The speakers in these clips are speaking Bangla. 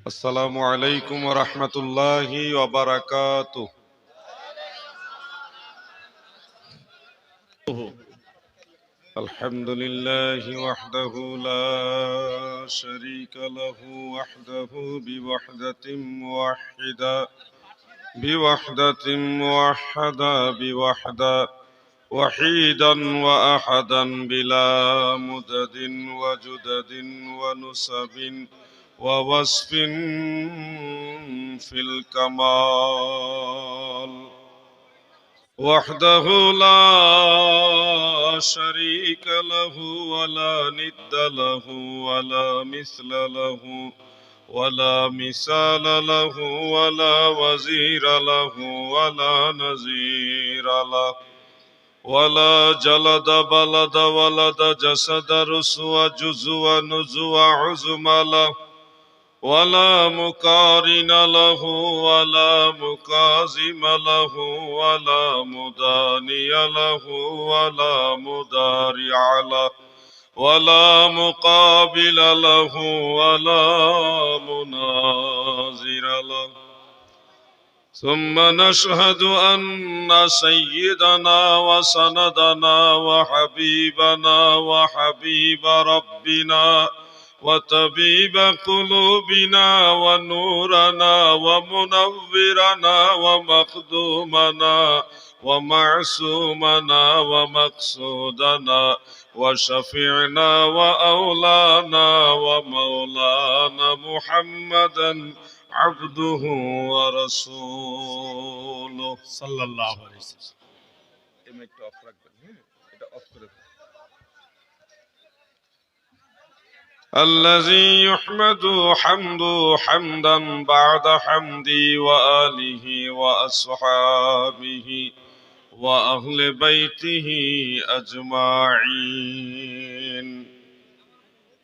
السلام عليكم ورحمة الله وبركاته. الحمد لله وحده لا شريك له وحده بوحدة موحدة بوحدة موحدة بوحدة وحيدا وأحدا بلا مدد وجدد ونسب ووصف في الكمال. وحده لا شريك له ولا ند له ولا مثل له ولا مثال له ولا وزير له ولا نظير له ولا جلد بلد ولد جسد رسو جزو نزو عزم له ولا مقارن له ولا مكازم له ولا مداني له ولا مدارع له ولا مقابل له ولا مناظر له. ثم نشهد أن سيدنا وسندنا وحبيبنا وحبيب ربنا وطبيب قلوبنا ونورنا ومنورنا ومخدومنا ومعصومنا ومقصودنا وشفيعنا وأولانا ومولانا محمدا عبده ورسوله صلى الله عليه وسلم الذي يحمد حمد حمدا بعد حمدي وآله وأصحابه وأهل بيته أجمعين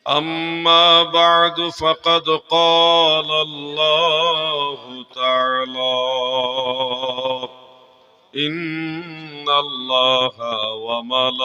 أما بعد فقد قال الله تعالى إن الله وملائكته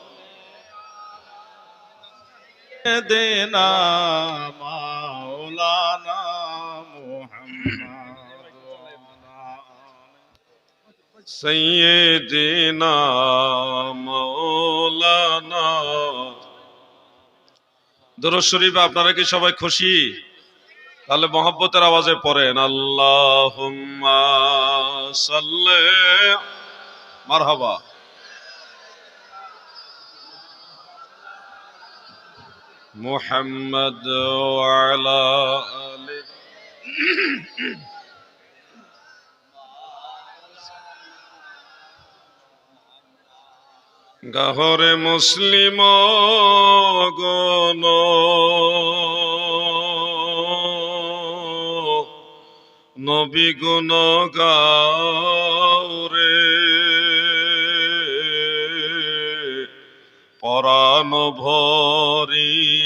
দেনা মাওলানা মোহাম্মদ। সৈয়দিনা মাওলানা। দরুদ শরীফ আপনারা কি সবাই খুশি? তাহলে মহব্বতের আওয়াজে পড়েন আল্লাহ সাল্লে। মারহাবা। মুহাম্মদ ওয়ালা আলি গাহরে মুসলিম গণ নবী গুণ গাওরে পরাণ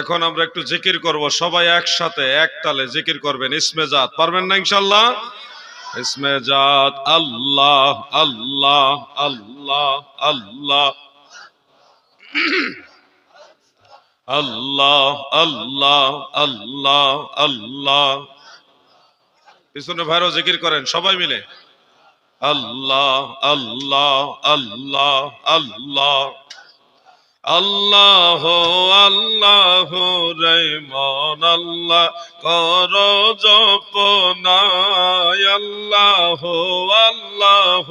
এখন আমরা একটু জিকির করব। সবাই একসাথে, এক তালে জিকির করবেন। ইসমে জাত, পারবেন না ইনশাল্লাহ? ইসমে জাত, আল্লাহ আল্লাহ আল্লাহ আল্লাহ। আল্লাহ আল্লাহ আল্লাহ আল্লাহ। পিছনে ভাইরাও জিকির করেন, সবাই মিলে। আল্লাহ আল্লাহ আল্লাহ আল্লাহ। আল্লাহ আল্লাহ রহমান, আল্লাহ কর জপনায়, আল্লাহ আল্লাহ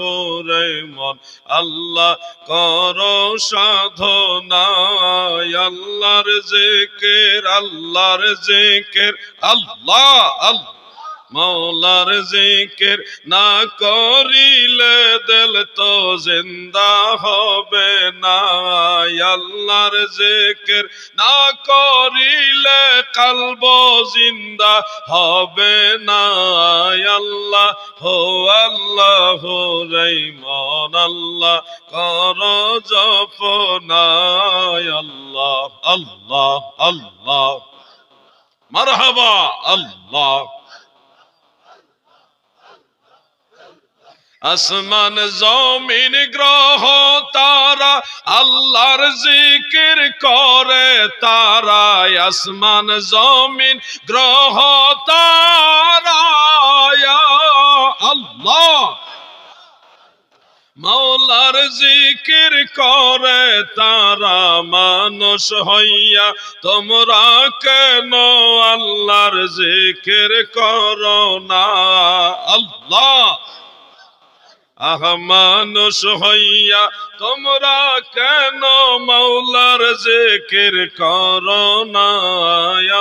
রহমান, আল্লাহ কর সাধনায়, আল্লাহর জেকের আল্লাহর জেকের, আল্লাহ আল্লাহ মৌলার জিকির না করিলে দিল তো জিন্দা হবে। আল্লাহর জিকির না করিলে কলব জিন্দা হবে না। আল্লাহ, হো আল্লাহ, হো রহমান আল্লাহ, কর জপনায় আল্লাহ আল্লাহ আল্লাহ। মারহাবা, আল্লাহ। আসমান জমিন গ্রহ আল্লাহর জিকির করে তারা আসমান জমিন, গ্রহ তারা আল্লাহ। মৌলার জিকির করে তারা মানুষ হইয়া, তোমরা কেন আল্লাহর জিকির করো না? আল্লাহ। আহ মানুষ হইয়া, তোমরা কেন মৌলার জিকির করো না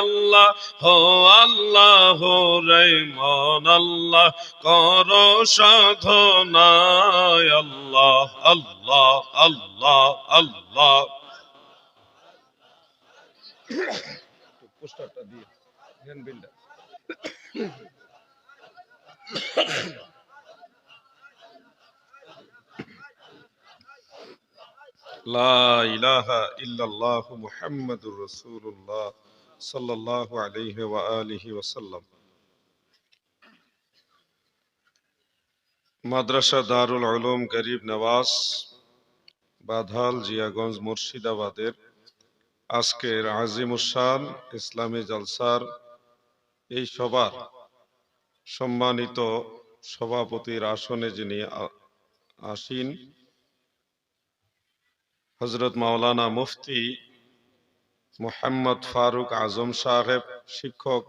আল্লাহ হো আল্লাহ হো রহমান আল্লাহ, করো সাধনা আল্লাহ আল্লাহ আল্লাহ আল্লাহ। পোস্টারটা দিয়ে হ্যান্ডবিলটা ইল্লাল্লাহ মুহাম্মাদুর রাসূলুল্লাহ সাল্লাল্লাহু আলাইহি ওয়া মাদ্রাসা দারুল উলুম গরিব নওয়াজ, বাধাল জিয়াগঞ্জ মুর্শিদাবাদের আজকের আজিমুসান ইসলামী জালসার এই সভার সম্মানিত সভাপতির আসনে যিনি আসীন হজরত মাওলানা মুফতি মোহাম্মদ ফারুক আজম সাহেব, শিক্ষক,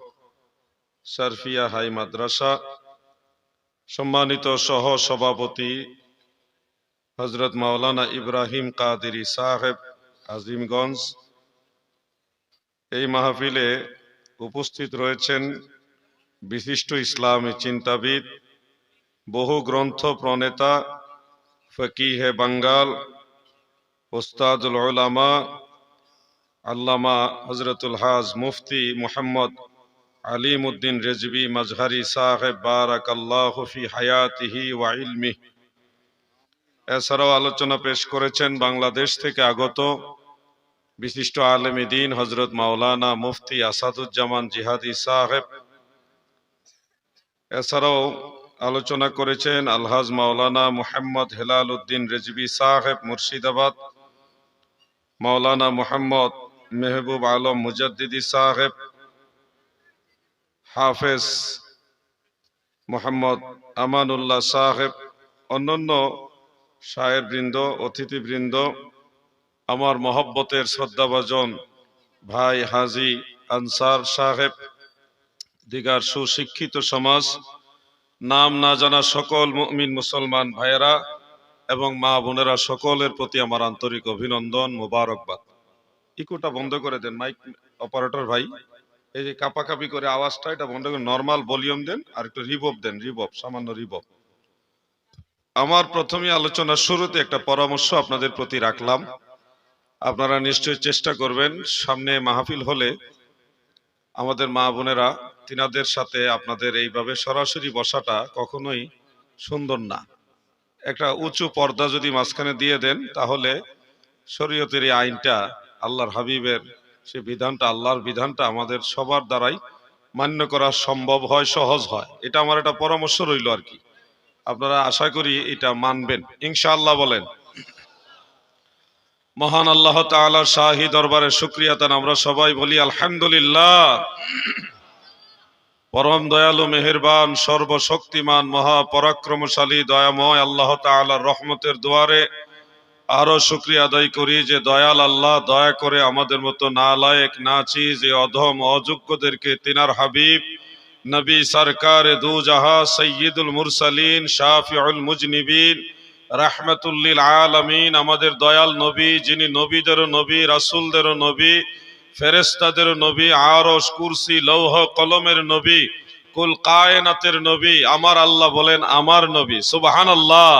সারফিয়া হাই মাদ্রাসা, সম্মানিত সহ সভাপতি হজরত মাওলানা ইব্রাহিম কাদেরি সাহেব, আজিমগঞ্জ। এই মাহফিলে উপস্থিত রয়েছেন বিশিষ্ট ইসলামী চিন্তাবিদ, বহু গ্রন্থ প্রণেতা ফকিহে বাঙ্গাল ওস্তাদুল উলামা, আল্লামা হজরতুল হাজ মুফতি মোহাম্মদ আলিম উদ্দিন রেজবি মজহারি সাহেব বারাক আল্লাহ ফি হায়াতিহি ওয়া ইলমি এছাড়াও আলোচনা পেশ করেছেন বাংলাদেশ থেকে আগত বিশিষ্ট আলম দিন হজরত মাওলানা মুফতি আসাদুজ্জামান জিহাদি সাহেব। এছাড়াও আলোচনা করেছেন আলহাজ মাওলানা মুহাম্মদ হেলাল উদ্দিন রেজবি সাহেব মুর্শিদাবাদ। মাওলানা মোহাম্মদ মেহবুব আলম মুজাদ্দিদি সাহেব, হাফেজ মোহাম্মদ আমানুল্লাহ সাহেব, অন্যান্য শায়ের বৃন্দ অতিথিবৃন্দ, আমার মহব্বতের শ্রদ্ধাভাজন ভাই হাজি আনসার সাহেব, দিগার সুশিক্ষিত সমাজ, নাম না জানা সকল মুমিন মুসলমান ভাইয়েরা এবং মা বোনেরা সকলের প্রতি আমার আন্তরিক অভিনন্দন, মোবারকবাদ। ইকোটা বন্ধ করে দেন মাইক অপারেটর ভাই। এই যে কাপাকাপি করে আওয়াজটা, এটা বন্ধ করে নর্মাল ভলিউম দেন, আর একটু রিবব দেন রিবব সামান্য রিবব আমার প্রথমে আলোচনার শুরুতে একটা পরামর্শ আপনাদের প্রতি রাখলাম। আপনারা নিশ্চয়ই চেষ্টা করবেন, সামনে মাহফিল হলে আমাদের মা বোনেরা, তিনাদের সাথে আপনাদের এইভাবে সরাসরি বসাটা কখনোই সুন্দর না। একটা উঁচু পর্দা যদি মাঝখানে দিয়ে দেন, তাহলে শরীয়তের এই আইনটা আল্লাহর হাবিবের সে বিধানটা, আল্লাহর বিধানটা আমাদের সবার দ্বারাই মান্য করা সম্ভব হয়, সহজ হয়। এটা আমার একটা পরামর্শ রইল আর কি। আপনারা আশা করি এটা মানবেন। ইনশাআল্লাহ বলেন, মহান আল্লাহ তাআলার শাহী দরবারে শুক্রিয়াতান আমরা সবাই বলি আলহামদুলিল্লাহ। পরম দয়ালু, মেহেরবান, সর্বশক্তিমান, মহাপরাক্রমশালী, দয়াময় আল্লাহ তাআলার রহমতের দুয়ারে আরও শুক্রিয়া আদায় করি যে দয়াল আল্লাহ দয়া করে আমাদের মতো নালায়েক, নাচিজ, এ অধম, অযোগ্যদেরকে তিনার হাবিব, নবী সরকার দু জাহা, সৈয়দুল মুরসালিন, শাফিউল মুজনিবিন, রাহমাতুল্লিল আলামিন, আমাদের দয়াল নবী, যিনি নবীদেরও নবী, রাসূলদেরও নবী ফেরেশতাদেরও নবী, আরশ, কুরসি, লৌহ, কলমের নবী, কুল কায়নাতের নবী, আমার আল্লাহ বলেন আমার নবী সুবাহান আল্লাহ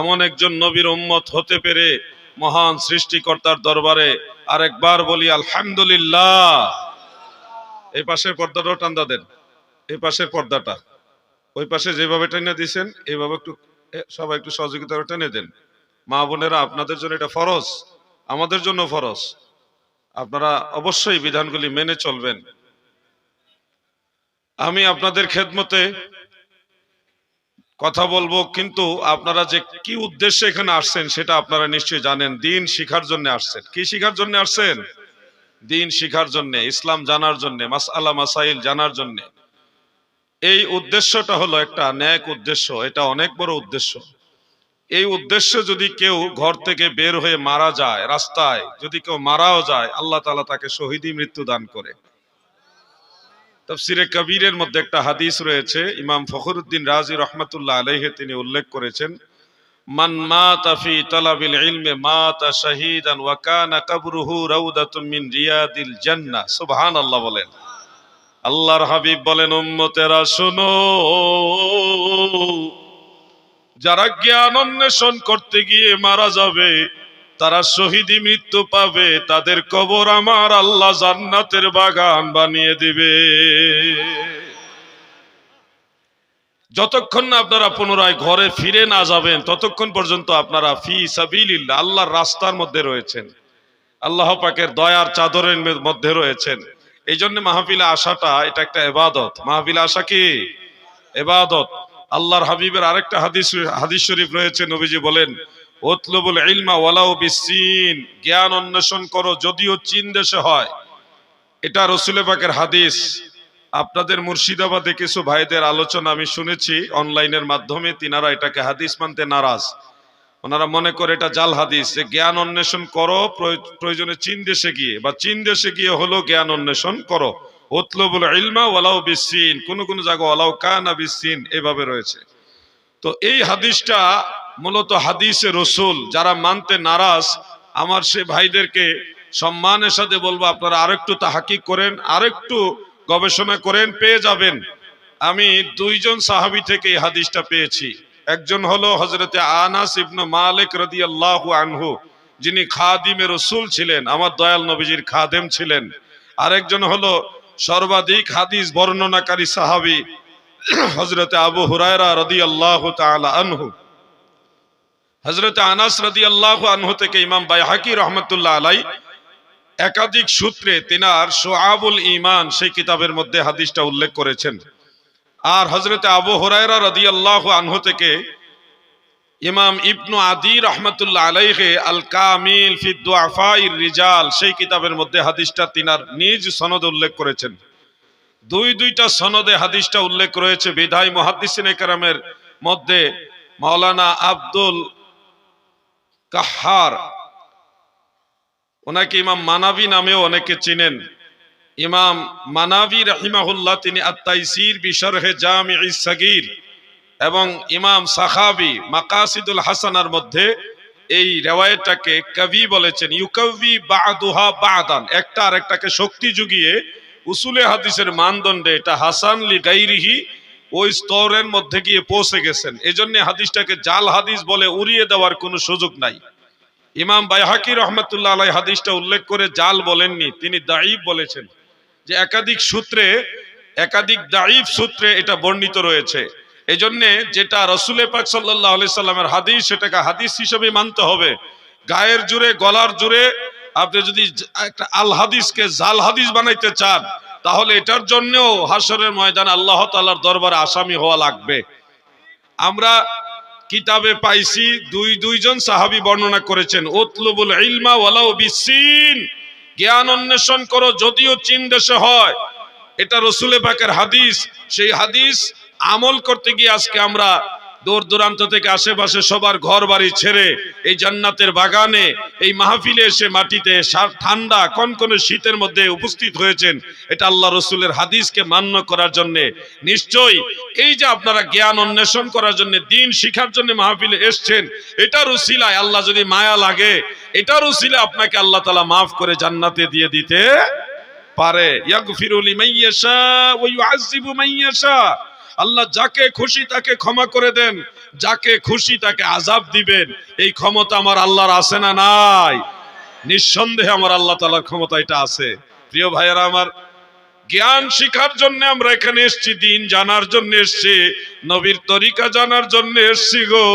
এমন একজন নবীর উম্মত হতে পেরে মহান সৃষ্টিকর্তার দরবারে আরেকবার বলি, আলহামদুলিল্লাহ। এই পাশের পর্দাটাও টান্দা দেন, এই পাশের পর্দাটা। ওই পাশে যেভাবে টেনে দিছেন, এইভাবে একটু সবাই একটু সহযোগিতা টেনে দেন। মা বোনেরা, আপনাদের জন্য এটা ফরজ, আমাদের জন্য ফরজ। আপনারা অবশ্যই বিধানগুলি মেনে চলবেন। আমি আপনাদের খেদমতে কথা বলব কিন্তু আপনারা যে কি উদ্দেশ্যে এখানে আসছেন সেটা আপনারা নিশ্চয়ই জানেন। দিন শিখার জন্য আসছেন। কি শিখার জন্য আসছেন? দিন শিখার জন্য ইসলাম জানার জন্য মাসআলা মাসাইল জানার জন্য। এই উদ্দেশ্যটা হলো একটা ন্যাক উদ্দেশ্য এটা অনেক বড় উদ্দেশ্য। এই উদ্দেশ্যে যদি কেউ ঘর থেকে বের হয়ে মারা যায় রাস্তায়, যদি কেউ মারাও যায়, আল্লাহ তাআলা তাকে শহীদি মৃত্যু দান করে। তফসিরে কবিরের মধ্যে একটা হাদিস রয়েছে, ইমাম ফখরুদ্দিন রাজি রহমতুল্লাহ আলাইহে তিনি উল্লেখ করেছেন, মান মাতা ফি তালাবিল ইলমে মাতা শাহীদান ওয়া কানা কবরুহু রাউদাতুম মিন রিয়াদিল জান্নাহ। সুবহানাল্লাহ বলেন। আল্লাহর হাবিব বলেন, উম্মতেরা, শোনো। যারা জ্ঞান অন্বেষণ করতে গিয়ে মারা যাবে, তারা শহীদি মৃত্যু পাবে, তাদের কবর আমার আল্লাহ জান্নাতের বাগান বানিয়ে দিবে। যতক্ষণ না আপনারা পুনরায় ঘরে ফিরে না যাবেন, ততক্ষণ পর্যন্ত আপনারা ফি সাবিলিল্লাহ, আল্লাহর রাস্তার মধ্যে রয়েছেন। আল্লাহ পাকের দয়ার চাদরের মধ্যে রয়েছেন। এই জন্য মাহফিলে আসাটা, এটা একটা এবাদত। মাহফিলে আসা কি? এবাদত। আল্লাহর হাবিবের আরেকটা হাদিস হাদিস শরীফ রয়েছে, নবীজি বলেন ওতলবুল ইলমা ওয়ালাউ বিসিন জ্ঞান অন্বেষণ করো, যদিও চীন দেশে হয়। এটা রসুলে পাকের হাদিস। আপনাদের মুর্শিদাবাদে কিছু ভাইদের আলোচনা আমি শুনেছি অনলাইনের মাধ্যমে, তিনারা এটাকে হাদিস মানতে নারাজ। ওনারা মনে করে এটা জাল হাদিস, যে জ্ঞান অন্বেষণ করো, প্রয়- প্রয়োজনে চীন দেশে গিয়ে, বা চীন দেশে গিয়ে হলো জ্ঞান অন্বেষণ করো। ওতলবুল ইলমা ওয়ালাউ বিসিন কোন কোন জায়গা ওয়ালাউ কানা বিসিন এভাবে রয়েছে। তো এই হাদিসটা মূলত হাদিসে রসুল, যারা মানতে নারাজ, আমার সে ভাইদেরকে সম্মানের সাথে বলব, আপনারা আরেকটু তাহাকিক করেন, আরেকটু গবেষণা করেন, পেয়ে যাবেন। আমি দুইজন সাহাবি থেকে এই হাদিসটা পেয়েছি। একজন হলো হজরতে আনাস ইবনু মালিক রাদিয়াল্লাহু আনহু, যিনি খাদিমে রসুল ছিলেন, আমার দয়াল নবীজির খাদেম ছিলেন। আরেকজন হলো সর্বাধিক হাদিস বর্ণনাকারী সাহাবি হজরতে আবু হুরায়রা রদি আল্লাহ আনহু। হজরতে আনাস রাদিয়াল্লাহু আনহু থেকে ইমাম বাইহাকি রহমতুল্লাহ আলাই একাধিক সূত্রে তিনার সোয়াবুল ইমান সেই কিতাবের মধ্যে হাদিসটা উল্লেখ করেছেন। আর হজরতে আবু হুরায়রা রাদিয়াল্লাহু আনহু থেকে ইমাম ইবনু আদি রহমতুল্লাহ আলাইহে আল কামিল ফি রিজাল, সেই কিতাবের মধ্যে হাদিসটা তিনার নিজ সনদ উল্লেখ করেছেন। দুই দুইটা সনদে হাদিসটা উল্লেখ রয়েছে বিধায় মুহাদ্দিসিন একরামের মধ্যে মাওলানা আব্দুল কাহার। ওনাকে ইমাম মানাবি নামেও অনেকে চিনেন। ইমাম মানাবি রাহিমাহুল্লাহ তিনি আত্মাইসির বিশরহে জামি সগীর। এবং ইমাম সাখাবি মাকাসিদুল হাসানার মধ্যে এই রেওয়ায়তটাকে কবি বলেছেন। ইউকবি বাদুহা বাদান। একটা আর একটাকে শক্তি যুগিয়ে উসুলে হাদিসের মানদণ্ডে এটা হাসান লি গাইরিহি ওই স্তরের মধ্যে গিয়ে পৌঁছে গেছেন। এজন্য হাদিসটাকে জাল হাদিস বলে উড়িয়ে দেওয়ার কোনো সুযোগ নাই। ইমাম বাইহাকি রহমতুল্লাহ আলাই হাদিসটা উল্লেখ করে জাল বলেননি, তিনি দাইব বলেছেন যে একাধিক সূত্রে, একাধিক দাইফ সূত্রে এটা বর্ণিত রয়েছে। এই জন্যে যেটা রসুলে পাক সাল্লাহ আলি সাল্লামের হাদিস, সেটাকে হাদিস হিসেবে মানতে হবে। গায়ের জুড়ে, গলার জুড়ে আপনি যদি একটা আল হাদিসকে জাল হাদিস বানাইতে চান, তাহলে এটার জন্যও হাসরের ময়দান আল্লাহ তাআলার দরবারে আসামি হওয়া লাগবে। আমরা কিতাবে পাইছি, দুই দুইজন সাহাবী বর্ণনা করেছেন, উতলুবুল ইলমা ওয়ালাউ বিসিন জ্ঞান অন্বেষণ করো যদিও চীন দেশে হয়। এটা রসুলে পাকের হাদিস, সেই হাদিস আমল করতে গিয়ে আজকে আমরা দূর দূরান্ত থেকে আশেপাশে সবার ঘর বাড়ি ছেড়ে এই জান্নাতের বাগানে, এই মাহফিলে এসে মাটিতে ঠান্ডা, কনকনে শীতের মধ্যে উপস্থিত হয়েছেন। এটা আল্লাহ রসুলের হাদিসকে মান্য করার জন্য। নিশ্চয়ই এই যে আপনারা জ্ঞান অন্বেষণ করার জন্য, দিন শিখার জন্য মাহফিলে এসছেন, এটার উসিলায় আল্লাহ যদি মায়া লাগে, এটার উসিলা আপনাকে আল্লাহ তালা মাফ করে জান্নাতে দিয়ে দিতে পারে। ইয়াগফিরু লিমান ইয়াশা ওয়া ইউআযযিবু মান ইয়াশা আল্লাহ যাকে খুশি তাকে ক্ষমা করে দেন। যাকে খুশি তাকে আজাব দিবেন। এই ক্ষমতা আমার আল্লাহর আছে না নাই? নিঃসন্দেহে আমার আল্লাহ তালার ক্ষমতা এটা আছে। প্রিয় ভাইয়েরা, আমার জ্ঞান শিখার জন্য আমরা এখানে এসেছি, দিন জানার জন্য এসেছি, নবীর তরিকা জানার জন্য এসেছি গো।